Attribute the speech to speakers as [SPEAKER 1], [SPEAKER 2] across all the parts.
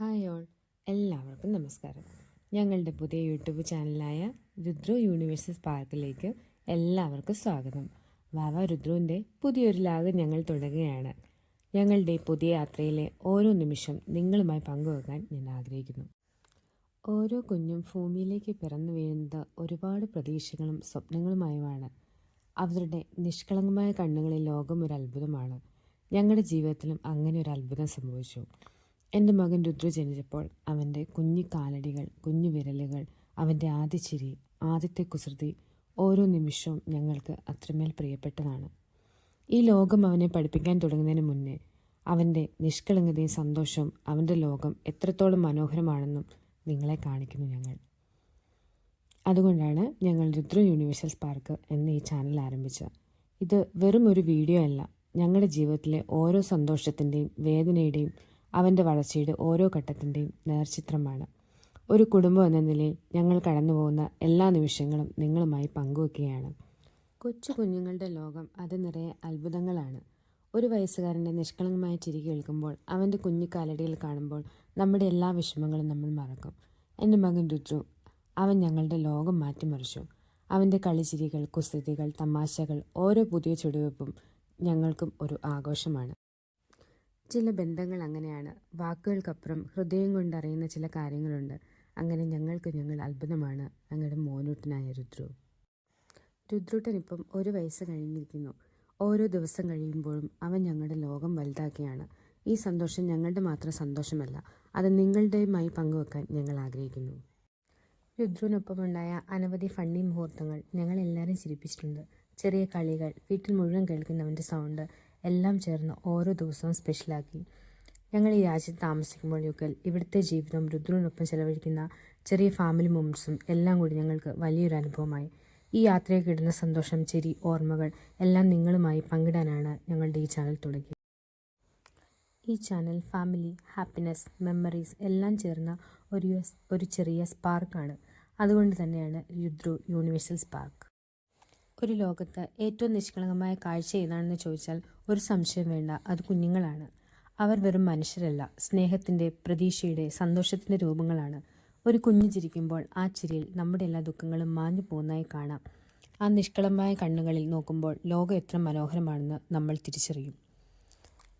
[SPEAKER 1] Hi all. എല്ലാവർക്കും നമസ്കാരം. ഞങ്ങളുടെ പുതിയ യൂട്യൂബ് ചാനലായ രുദ്രു യൂണിവേഴ്സസ് പാർക്കിലേക്ക് എല്ലാവർക്കും സ്വാഗതം. വാവ രുദ്രുവിന്റെ പുതിയൊരു ലാഗ് ഞങ്ങൾ തുടങ്ങുകയാണ് ഞങ്ങളുടെ പുതിയ യാത്രയിലെ ഓരോ നിമിഷം നിങ്ങളുമായി പങ്കുവെക്കാൻ ഞാൻ ആഗ്രഹിക്കുന്നു. ഓരോ കുഞ്ഞും ഭൂമിയിലേക്ക് പിറന്നു വീഴുന്നത് ഒരുപാട് പ്രതീക്ഷകളും സ്വപ്നങ്ങളുമായുമാണ്. അവരുടെ നിഷ്കളങ്കമായ കണ്ണുകളിൽ ലോകം ഒരു അത്ഭുതമാണ്. ഞങ്ങളുടെ ജീവിതത്തിലും അങ്ങനെ ഒരു അത്ഭുതം സംഭവിച്ചു. എന്റെ മകൻ രുദ്ര ജനിച്ചപ്പോൾ അവന്റെ കുഞ്ഞു കാലടികൾ കുഞ്ഞു വിരലുകൾ അവന്റെ ആദ്യ ചിരി ആദ്യത്തെ കുസൃതി ഓരോ നിമിഷവും ഞങ്ങൾക്ക് അത്രമേൽ പ്രിയപ്പെട്ടതാണ്. ഈ ലോകം അവനെ പഠിപ്പിക്കാൻ തുടങ്ങുന്നതിന് മുന്നേ അവന്റെ നിഷ്കളങ്കതയും സന്തോഷവും അവന്റെ ലോകം എത്രത്തോളം മനോഹരമാണെന്നും നിങ്ങളെ കാണിക്കുന്നു ഞങ്ങൾ. അതുകൊണ്ടാണ് ഞങ്ങൾ രുദ്ര യൂണിവേഴ്സൽ പാർക്ക് എന്ന ഈ ചാനൽ ആരംഭിച്ചത്. ഇത് വെറും ഒരു വീഡിയോ അല്ല. ഞങ്ങളുടെ ജീവിതത്തിലെ ഓരോ സന്തോഷത്തിന്റെയും വേദനയുടെയും അവന്റെ വളർച്ചയുടെ ഓരോ ഘട്ടത്തിന്റെയും നേർചിത്രമാണ്. ഒരു കുടുംബം എന്ന നിലയിൽ ഞങ്ങൾ കടന്നു പോകുന്ന എല്ലാ നിമിഷങ്ങളും നിങ്ങളുമായി പങ്കുവെക്കുകയാണ്. കൊച്ചു കുഞ്ഞുങ്ങളുടെ ലോകം അത് നിറയെ അത്ഭുതങ്ങളാണ്. ഒരു വയസ്സുകാരന്റെ നിഷ്കളങ്കമായ ചിരി കേൾക്കുമ്പോൾ അവന്റെ കുഞ്ഞിക്കാലടിയിൽ കാണുമ്പോൾ നമ്മുടെ എല്ലാ വിഷമങ്ങളും നമ്മൾ മറക്കും. എന്റെ മകൻ രുദ്രു അവൻ ഞങ്ങളുടെ ലോകം മാറ്റിമറിച്ചു. അവന്റെ കളിച്ചിരികൾ കുസൃതികൾ തമാശകൾ ഓരോ പുതിയ ചുടിവെപ്പും ഞങ്ങൾക്കും ഒരു ആഘോഷമാണ്. ചില ബന്ധങ്ങൾ അങ്ങനെയാണ്. വാക്കുകൾക്കപ്പുറം ഹൃദയം കൊണ്ടറിയുന്ന ചില കാര്യങ്ങളുണ്ട്. അങ്ങനെ ഞങ്ങൾക്ക് ഞങ്ങൾ അത്ഭുതമാണ്. ഞങ്ങളുടെ മോനൂട്ടനായ രുദ്രു. രുദ്രൂട്ടൻ ഇപ്പം ഒരു വയസ്സ് കഴിഞ്ഞിരിക്കുന്നു. ഓരോ ദിവസം കഴിയുമ്പോഴും അവൻ ഞങ്ങളുടെ ലോകം വലുതാക്കിയാണ് ഈ സന്തോഷം ഞങ്ങളുടെ മാത്രം സന്തോഷമല്ല അത് നിങ്ങളുടെയുമായി പങ്കുവെക്കാൻ ഞങ്ങൾ ആഗ്രഹിക്കുന്നു. രുദ്രുവിനൊപ്പമുണ്ടായ അനവധി ഫണ്ണി മുഹൂർത്തങ്ങൾ ഞങ്ങളെല്ലാവരും ചിരിപ്പിച്ചിട്ടുണ്ട്. ചെറിയ കളികൾ വീട്ടിൽ മുഴുവൻ കേൾക്കുന്നവന്റെ സൗണ്ട് എല്ലാം ചേർന്ന് ഓരോ ദിവസവും സ്പെഷ്യലാക്കി ഞങ്ങൾ ഈ രാജ്യത്ത് താമസിക്കുമ്പോൾ യുഗൽ ഇവിടുത്തെ ജീവിതം രുദ്രനൊപ്പം ചെലവഴിക്കുന്ന ചെറിയ ഫാമിലി മൊമെന്റ്സും എല്ലാം കൂടി ഞങ്ങൾക്ക് വലിയൊരു അനുഭവമായി. ഈ യാത്രയെ കിട്ടുന്ന സന്തോഷം ചിരി ഓർമ്മകൾ എല്ലാം നിങ്ങളുമായി പങ്കിടാനാണ് ഞങ്ങളുടെ ഈ ചാനൽ തുടങ്ങിയത്. ഈ ചാനൽ ഫാമിലി ഹാപ്പിനെസ് മെമ്മറീസ് എല്ലാം ചേർന്ന ഒരു ഒരു ചെറിയ സ്പാർക്കാണ് അതുകൊണ്ട് തന്നെയാണ് രുദ്രു യൂണിവേഴ്സൽ സ്പാർക്ക് ഒരു ലോകത്ത് ഏറ്റവും നിഷ്കളങ്കമായ കാഴ്ച ഏതാണെന്ന് ചോദിച്ചാൽ ഒരു സംശയം വേണ്ട അത് കുഞ്ഞുങ്ങളാണ്. അവർ വെറും മനുഷ്യരല്ല സ്നേഹത്തിന്റെ പ്രതീക്ഷയുടെ സന്തോഷത്തിന്റെ രൂപങ്ങളാണ്. ഒരു കുഞ്ഞു ചിരിക്കുമ്പോൾ ആ ചിരിയിൽ നമ്മുടെ എല്ലാ ദുഃഖങ്ങളും മാഞ്ഞു പോകുന്നതായി കാണാം. ആ നിഷ്കളമായ കണ്ണുകളിൽ നോക്കുമ്പോൾ ലോകം എത്ര മനോഹരമാണെന്ന് നമ്മൾ തിരിച്ചറിയും.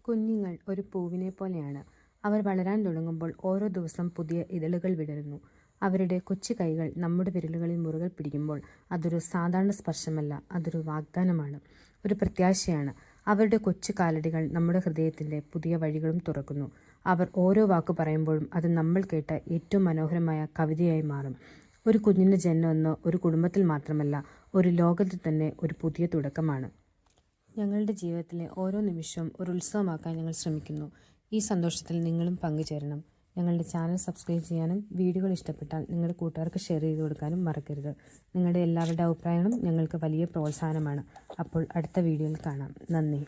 [SPEAKER 1] കുഞ്ഞുങ്ങൾ ഒരു പൂവിനെ പോലെയാണ്. അവർ വളരാൻ തുടങ്ങുമ്പോൾ ഓരോ ദിവസം പുതിയ ഇതളുകൾ വിടരുന്നു. അവരുടെ കൊച്ചു കൈകൾ നമ്മുടെ വിരലുകളിൽ മുറുകൾ പിടിക്കുമ്പോൾ അതൊരു സാധാരണ സ്പർശമല്ല അതൊരു വാഗ്ദാനമാണ്. ഒരു പ്രത്യാശയാണ്. അവരുടെ കൊച്ചു കാലടികൾ നമ്മുടെ ഹൃദയത്തിന്റെ പുതിയ വഴികളും തുറക്കുന്നു. അവർ ഓരോ വാക്ക് പറയുമ്പോഴും അത് നമ്മൾ കേട്ട ഏറ്റവും മനോഹരമായ കവിതയായി മാറും. ഒരു കുഞ്ഞിന്റെ ജന്മം ഒരു കുടുംബത്തിൽ മാത്രമല്ല ഒരു ലോകത്തിൽ തന്നെ ഒരു പുതിയ തുടക്കമാണ്. ഞങ്ങളുടെ ജീവിതത്തിലെ ഓരോ നിമിഷവും ഒരു ഉത്സവമാക്കാൻ ഞങ്ങൾ ശ്രമിക്കുന്നു. ഈ സന്തോഷത്തിൽ നിങ്ങളും പങ്കുചേരണം. ഞങ്ങളുടെ ചാനൽ സബ്സ്ക്രൈബ് ചെയ്യാനും വീഡിയോകൾ ഇഷ്ടപ്പെട്ടാൽ നിങ്ങളുടെ കൂട്ടുകാർക്ക് ഷെയർ ചെയ്ത് കൊടുക്കാനും മറക്കരുത്. നിങ്ങളുടെ എല്ലാവരുടെ അഭിപ്രായങ്ങളും ഞങ്ങൾക്ക് വലിയ പ്രോത്സാഹനമാണ്. അപ്പോൾ അടുത്ത വീഡിയോയിൽ കാണാം. നന്ദി.